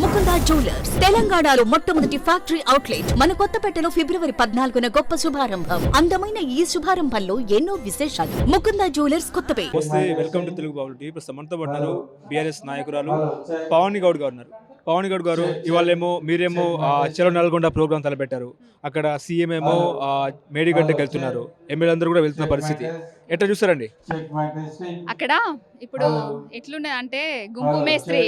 Mukunda jewellers. తెలంగాణలో మొట్టమొదటి factory outlet. మన కొత్తపేటలో ఫిబ్రవరి పద్నాలుగున గొప్ప శుభారంభం. అందమైన ఈ శుభారంభంలో ఎన్నో విశేషాలు. Mukunda jewellers Kothapeta. Welcome to Telugu TV మనతో బీఆర్ఎస్ నాయకురాలు పవన్ గౌడ్ గారు ఉన్నారు. పవన్ గౌడ్ గారు ఇవాళేమో మీరేమో చలో నల్గొండ ప్రోగ్రామ్ తలపెట్టారు. అక్కడ సీఎం ఏమో మేడిగడ్డకి వెళ్తున్నారు. ఎమ్మెల్యే అందరూ కూడా వెళ్తున్న పరిస్థితి. ఎట్లా చూస్తారండి? అక్కడ ఇప్పుడు ఎట్లున్నది అంటే గుంపు మేస్త్రి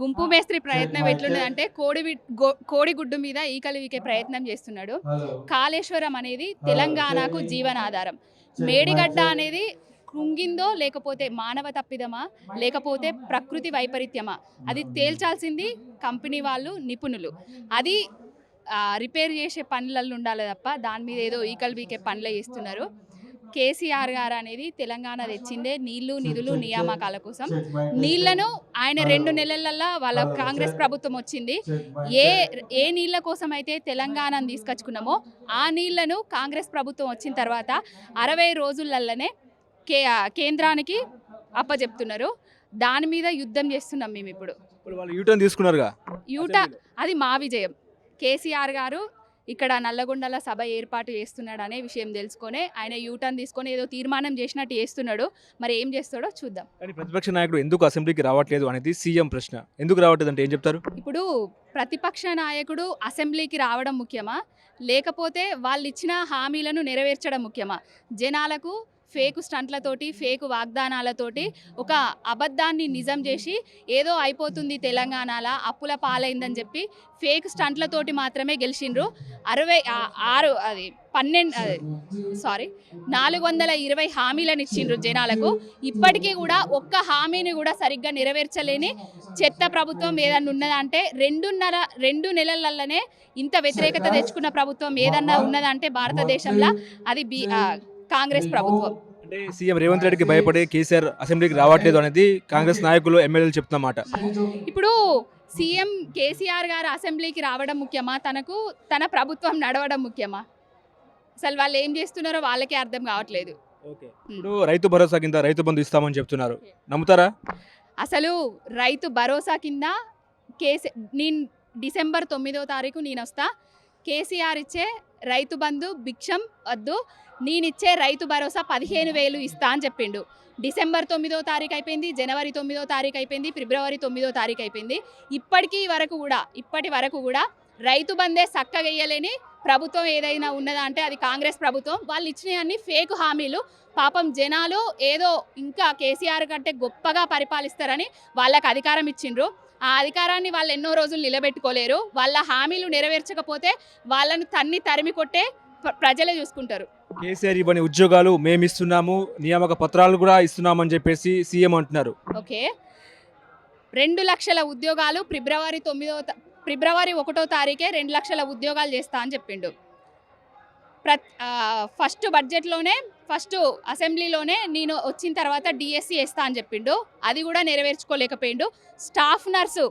గుంపు మేస్త్రి ప్రయత్నం ఎట్లున్నది అంటే కోడి వి- గో- కోడిగుడ్డు మీద ఈకలు వీకే ప్రయత్నం చేస్తున్నాడు. కాళేశ్వరం అనేది తెలంగాణకు జీవనాధారం. మేడిగడ్డ అనేది కృంగిందో లేకపోతే మానవ తప్పిదమా? లేకపోతే ప్రకృతి వైపరీత్యమా? అది తేల్చాల్సింది కంపెనీ వాళ్ళు నిపుణులు. అది రిపేర్ చేసే పనులలో ఉండాలి తప్ప దాని మీద ఏదో ఈకలు వీకే పనులు చేస్తున్నారు. కేసీఆర్ గారు అనేది తెలంగాణ తెచ్చిందే నీళ్ళు నిధులు నియామకాల కోసం. నీళ్ళను ఆయన రెండు నెలలల్లా వాళ్ళ కాంగ్రెస్ ప్రభుత్వం వచ్చింది. ఏ ఏ నీళ్ళ కోసం అయితే తెలంగాణను తీసుకొచ్చుకున్నామో ఆ నీళ్ళను కాంగ్రెస్ ప్రభుత్వం వచ్చిన తర్వాత అరవై రోజులల్లనే కే కేంద్రానికి అప్పచెప్తున్నారు దాని మీద యుద్ధం చేస్తున్నాం మేము ఇప్పుడు. ఇప్పుడు వాళ్ళు యూటర్న్ తీసుకున్నారుగా. యూట అది మా విజయం. కేసీఆర్ గారు ఇక్కడ నల్లగొండల సభ ఏర్పాటు చేస్తున్నాడు అనే విషయం తెలుసుకొని ఆయన యూటర్న్ తీసుకొని ఏదో తీర్మానం చేసినట్టు చేస్తున్నాడు. మరి ఏం చేస్తాడో చూద్దాం. కానీ ప్రతిపక్ష నాయకుడు ఎందుకు అసెంబ్లీకి రావట్లేదు అనేది సీఎం ప్రశ్న. ఎందుకు రావట్లేదు అంటే ఏం చెప్తారు? ఇప్పుడు ప్రతిపక్ష నాయకుడు అసెంబ్లీకి రావడం ముఖ్యమా? లేకపోతే వాళ్ళు ఇచ్చిన హామీలను నెరవేర్చడం ముఖ్యమా? జనాలకు ఫేక్ స్టంట్లతోటి ఫేక్ వాగ్దానాలతోటి ఒక అబద్ధాన్ని నిజం చేసి ఏదో అయిపోతుంది తెలంగాణలో అప్పుల పాలైందని చెప్పి ఫేక్ స్టంట్లతోటి మాత్రమే గెలిచిండ్రు. అరవై ఆరు అది పన్నెండు అది సారీ నాలుగు వందల ఇరవై హామీలను ఇచ్చిండ్రు జనాలకు. ఇప్పటికీ కూడా ఒక్క హామీని కూడా సరిగ్గా నెరవేర్చలేని చెత్త ప్రభుత్వం ఏదన్నా ఉన్నదంటే రెండున్నర రెండు నెలలలోనే ఇంత వ్యతిరేకత తెచ్చుకున్న ప్రభుత్వం ఏదన్నా ఉన్నదంటే భారతదేశంలో అది బి కాంగ్రెస్ ప్రభుత్వం. అంటే సీఎం రేవంత్ రెడ్డికి భయపడి కేసీఆర్ అసెంబ్లీకి రావట్లేదు అనేది కాంగ్రెస్ నాయకులు ఎమ్మెల్యేలు చెప్తున్నమాట. ఇప్పుడు సీఎం కేసీఆర్ గారు అసెంబ్లీకి రావడం ముఖ్యమా? తనకు తన ప్రభుత్వం నడవడం ముఖ్యమా? అసలు వాళ్ళు ఏం చేస్తున్నారో వాళ్ళకే అర్థం కావట్లేదు. ఓకే. ఇప్పుడు రైతు భరోసా కింద రైతు బంధు ఇస్తామని చెప్తున్నారు. నమ్ముతారా? అసలు రైతు భరోసా కింద కేసీ నేను డిసెంబర్ తొమ్మిదో తారీఖు నేను వస్తా. కేసీఆర్ ఇచ్చే రైతు బంధు భిక్షం వద్దు. నేనిచ్చే రైతు భరోసా పదిహేను వేలు ఇస్తా అని చెప్పిండు. డిసెంబర్ తొమ్మిదో తారీఖు అయిపోయింది జనవరి తొమ్మిదో తారీఖు అయిపోయింది ఫిబ్రవరి తొమ్మిదో తారీఖు అయిపోయింది. ఇప్పటికీ వరకు కూడా ఇప్పటి వరకు కూడా రైతు బందే చక్కగేయలేని ప్రభుత్వం ఏదైనా ఉన్నదా అంటే అది కాంగ్రెస్ ప్రభుత్వం. వాళ్ళు ఇచ్చినవన్నీ ఫేక్ హామీలు. పాపం జనాలు ఏదో ఇంకా కేసీఆర్ కంటే గొప్పగా పరిపాలిస్తారని వాళ్ళకి అధికారం ఇచ్చిండ్రు. ఆ అధికారాన్ని వాళ్ళు ఎన్నో రోజులు నిలబెట్టుకోలేరు. వాళ్ళ హామీలు నెరవేర్చకపోతే వాళ్ళను తన్ని తరిమి కొట్టే ప్ర- ప్రజలే చూసుకుంటారు. కేసీఆర్ ఇవ్వని ఉద్యోగాలు మేము ఇస్తున్నాము నియామక పత్రాలు కూడా ఇస్తున్నామని చెప్పేసి సీఎం అంటున్నారు. ఓకే. రెండు లక్షల ఉద్యోగాలు ఫిబ్రవరి తొమ్మిదో తా- ఫిబ్రవరి ఒకటో తారీఖే రెండు లక్షల ఉద్యోగాలు చేస్తా అని చెప్పిండు. ప్ర ఫస్ట్ బడ్జెట్లోనే ఫస్ట్ అసెంబ్లీలోనే నేను వచ్చిన తర్వాత డిఎస్సి వేస్తా అని చెప్పిండు. అది కూడా నెరవేర్చుకోలేకపోయిండు. స్టాఫ్ నర్సు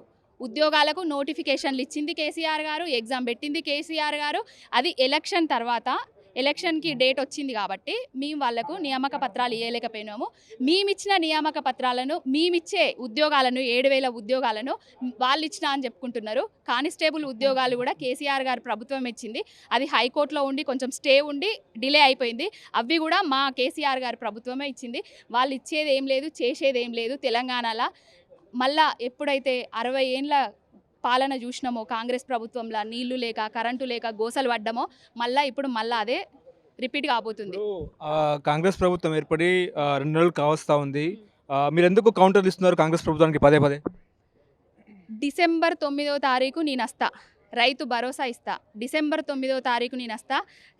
ఉద్యోగాలకు నోటిఫికేషన్లు ఇచ్చింది కేసీఆర్ గారు ఎగ్జామ్ పెట్టింది కేసీఆర్ గారు. అది ఎలక్షన్ తర్వాత ఎలక్షన్కి డేట్ వచ్చింది కాబట్టి మేము వాళ్ళకు నియామక పత్రాలు ఇవ్వలేకపోయినాము మేమిచ్చిన నియామక పత్రాలను మేమిచ్చే ఉద్యోగాలను ఏడు వేల ఉద్యోగాలను వాళ్ళు ఇచ్చిన అని చెప్పుకుంటున్నారు. కానిస్టేబుల్ ఉద్యోగాలు కూడా కేసీఆర్ గారు ప్రభుత్వం ఇచ్చింది. అది హైకోర్టులో ఉండి కొంచెం స్టే ఉండి డిలే అయిపోయింది. అవి కూడా మా కేసీఆర్ గారు ప్రభుత్వమే ఇచ్చింది. వాళ్ళు ఇచ్చేది ఏం లేదు చేసేది ఏం లేదు తెలంగాణలో. మళ్ళా ఎప్పుడైతే అరవై ఏండ్ల పాలన చూసినామో కాంగ్రెస్ ప్రభుత్వంలో నీళ్ళు లేక కరెంటు లేక గోసలు పడ్డామో మళ్ళా ఇప్పుడు మళ్ళా అదే రిపీట్ కాబోతుంది. కాంగ్రెస్ ప్రభుత్వం ఏర్పడి రెండు నెలలు కావస్తా ఉంది. మీరు ఎందుకు కౌంటర్ ఇస్తున్నారు కాంగ్రెస్ ప్రభుత్వానికి పదే పదే? డిసెంబర్ తొమ్మిదో తారీఖు నేను వస్తా. రైతు భరోసా ఇస్తా. డిసెంబర్ తొమ్మిదో తారీఖు నేను వస్తా.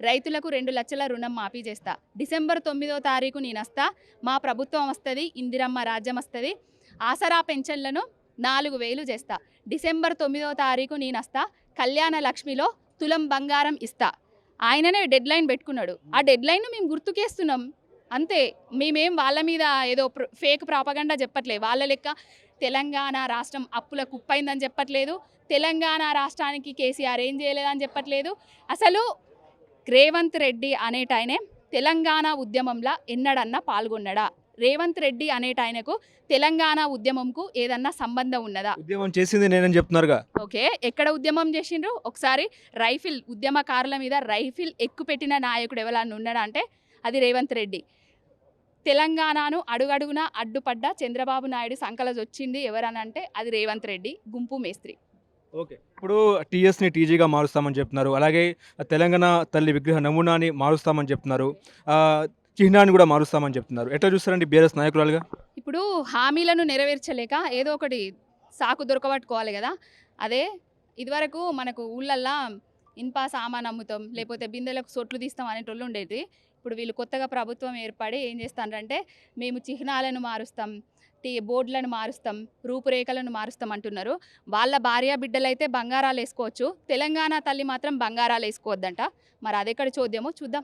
రైతులకు రెండు లక్షల రుణం మాఫీ చేస్తా. డిసెంబర్ తొమ్మిదో తారీఖు నేను వస్తా. మా ప్రభుత్వం వస్తుంది ఇందిరమ్మ రాజ్యం వస్తుంది. ఆసరా పెన్షన్లను నాలుగు వేలు చేస్తా. డిసెంబర్ తొమ్మిదో తారీఖు నేను వస్తా కళ్యాణ లక్ష్మిలో తులం బంగారం ఇస్తా. ఆయననే డెడ్ లైన్ పెట్టుకున్నాడు. ఆ డెడ్ లైన్ మేము గుర్తుకేస్తున్నాం. అంతే మేమేం వాళ్ళ మీద ఏదో ఫేక్ ప్రాపగండా చెప్పట్లే. వాళ్ళ లెక్క తెలంగాణ రాష్ట్రం అప్పుల కుప్పైందని చెప్పట్లేదు. తెలంగాణ రాష్ట్రానికి కేసీఆర్ ఏం చేయలేదని చెప్పట్లేదు. అసలు రేవంత్ రెడ్డి అనేటాయనే తెలంగాణ ఉద్యమంలో ఎన్నడన్నా పాల్గొన్నాడా? రేవంత్ రెడ్డి అనేట ఆయనకు తెలంగాణ ఉద్యమంకు ఏదన్నా సంబంధం ఉన్నదా? ఉద్యమం చేసింది నేనని చెప్తున్నారుగా. ఓకే ఎక్కడ ఉద్యమం చేసిండ్రు? ఒకసారి రైఫిల్ ఉద్యమకారుల మీద రైఫిల్ ఎక్కుపెట్టిన నాయకుడు ఎవరన్నా ఉన్నాడా అంటే అది రేవంత్ రెడ్డి. తెలంగాణను అడుగడుగునా అడ్డుపడ్డ చంద్రబాబు నాయుడు సంకలజ్ వచ్చింది ఎవరనంటే అది రేవంత్ రెడ్డి గుంపు మేస్త్రి. ఓకే ఇప్పుడు టీఎస్ని టీజీగా మారుస్తామని చెప్తున్నారు. అలాగే తెలంగాణ తల్లి విగ్రహ నమూనాని మారుస్తామని చెప్తున్నారు. చిహ్నాన్ని కూడా మారుస్తామని చెప్తున్నారు. ఎట్లా చూస్తారండి బీఆర్ఎస్ నాయకురాలుగా? ఇప్పుడు హామీలను నెరవేర్చలేక ఏదో ఒకటి సాకు దొరకబట్టుకోవాలి కదా. అదే ఇదివరకు మనకు ఊళ్ళల్లా ఇన్ప సామాన్ అమ్ముతాం లేకపోతే బిందెలకు సొట్లు తీస్తాం అనేటోళ్ళు ఉండేది. ఇప్పుడు వీళ్ళు కొత్తగా ప్రభుత్వం ఏర్పడి ఏం చేస్తారంటే మేము చిహ్నాలను మారుస్తాం టీ బోర్డులను మారుస్తాం రూపురేఖలను మారుస్తాం అంటున్నారు. వాళ్ళ భార్య బిడ్డలైతే బంగారాలు వేసుకోవచ్చు. తెలంగాణ తల్లి మాత్రం బంగారాలు వేసుకోవద్దంట. మరి అదెక్కడ చూద్దామో చూద్దాం.